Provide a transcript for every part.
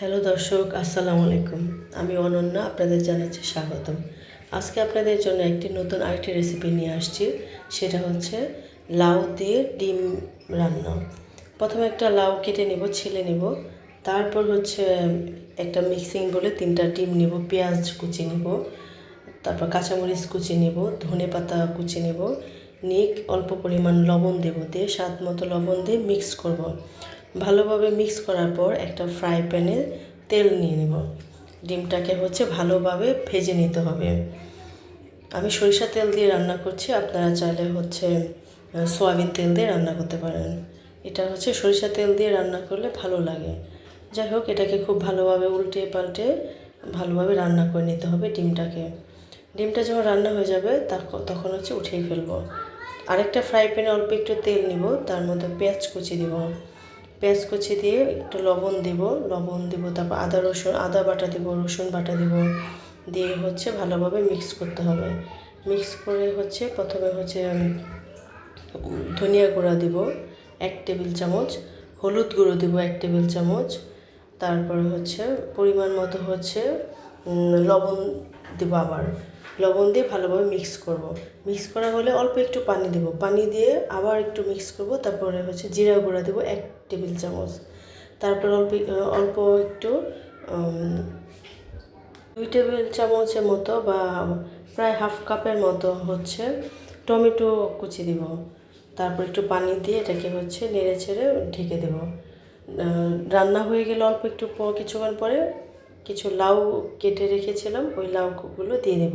Hello দর্শক, আসসালামু আলাইকুম। আমি অনন্যা, আপনাদের জানাচ্ছি স্বাগতম। আজকে আপনাদের জন্য একটি নতুন আরেকটি রেসিপি নিয়ে আসছি। সেটা হচ্ছে লাউ দিয়ে ডিম রান্না। প্রথমে একটা লাউ কেটে নিব, ছিলে নেব। তারপর হচ্ছে একটা মিক্সিং বলে তিনটা ডিম নিব, পেঁয়াজ কুচি নেব। তারপর কাঁচামরিচ কুচি নেব, ধনে পাতা কুচি নেব। নিয়ে অল্প পরিমাণ লবণ দেব দিয়ে, স্বাদ মতো লবণ দিয়ে মিক্স করব। ভালোভাবে মিক্স করার পর একটা ফ্রাই প্যানে তেল নিয়ে নেব। ডিমটাকে হচ্ছে ভালোভাবে ভেজে নিতে হবে। আমি সরিষা তেল দিয়ে রান্না করছি, আপনারা চাইলে হচ্ছে সয়াবিন তেল দিয়ে রান্না করতে পারেন। এটা হচ্ছে সরিষা তেল দিয়ে রান্না করলে ভালো লাগে। যাই হোক, এটাকে খুব ভালোভাবে উল্টে পাল্টে ভালোভাবে রান্না করে নিতে হবে ডিমটাকে। ডিমটা যখন রান্না হয়ে যাবে তখ- তখন হচ্ছে উঠিয়ে ফেলব। আরেকটা ফ্রাই প্যানে অল্প একটু তেল নিব, তার মধ্যে পেঁয়াজ কুচি দিব। পেঁয়াজ কুচি দিয়ে একটু লবণ দিব লবণ দিব, তারপর আদা রসুন, আদা বাটা দিব, রসুন বাটা দিব, দিয়ে হচ্ছে ভালোভাবে মিক্স করতে হবে। মিক্স করে হচ্ছে প্রথমে হচ্ছে ধনিয়া গুঁড়া দিব, এক টেবিল চামচ, হলুদ গুঁড়ো দিব এক টেবিল চামচ, তারপরে হচ্ছে পরিমাণ মতো হচ্ছে লবণ দিব আবার। লবণ দিয়ে ভালোভাবে মিক্স করব। মিক্স করা হলে অল্প একটু পানি দেব। পানি দিয়ে আবার একটু মিক্স করব। তারপরে হচ্ছে জিরা গুঁড়া দেবো এক টেবিল চামচ। তারপর অল্প অল্প একটু দুই টেবিল চামচের মতো বা প্রায় হাফ কাপের মতো হচ্ছে টমেটো কুচি দিব। তারপর একটু পানি দিয়ে এটাকে হচ্ছে নেড়ে ছেড়ে ঢেকে দেব। রান্না হয়ে গেলে অল্প একটু কিছুক্ষণ পরে কিছু লাউ কেটে রেখেছিলাম, ওই লাউগুলো দিয়ে দেব।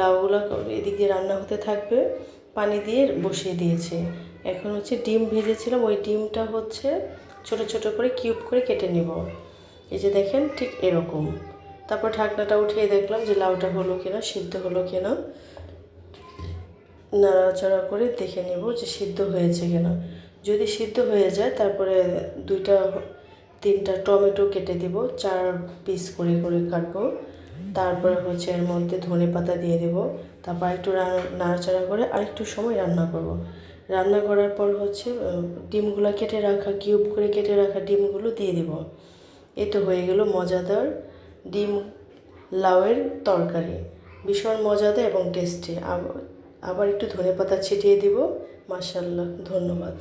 লাউগুলো এদিক দিয়ে রান্না হতে থাকবে, পানি দিয়ে বসিয়ে দিয়েছি। এখন হচ্ছে ডিম ভেজেছিলাম, ওই ডিমটা হচ্ছে ছোট ছোট করে কিউব করে কেটে নেব। এই যে দেখেন ঠিক এরকম। তারপর ঢাকনাটা উঠিয়ে দেখলাম যে লাউটা হলো কিনা, সিদ্ধ হলো কিনা। নাড়াচাড়া করে দেখে নেব যে সিদ্ধ হয়েছে কিনা। যদি সিদ্ধ হয়ে যায়, তারপরে দুইটা তিনটা টমেটো কেটে দিব, চার পিস করে করে কাটবো। তারপরে হচ্ছে এর মধ্যে ধনে পাতা দিয়ে দেব, তারপর একটু নাড়াচাড়া করে আরেকটু সময় রান্না করব। রান্না করার পর হচ্ছে ডিমগুলো কেটে রাখা, কিউব করে কেটে রাখা ডিমগুলো দিয়ে দেব। এ তো হয়ে গেল মজাদার ডিম লাউয়ের তরকারি। ভীষণ মজাদার এবং টেস্টি আবার একটু ধনেপাতা ছিটিয়ে দিব। মাশাল্লাহ ধন্যবাদ।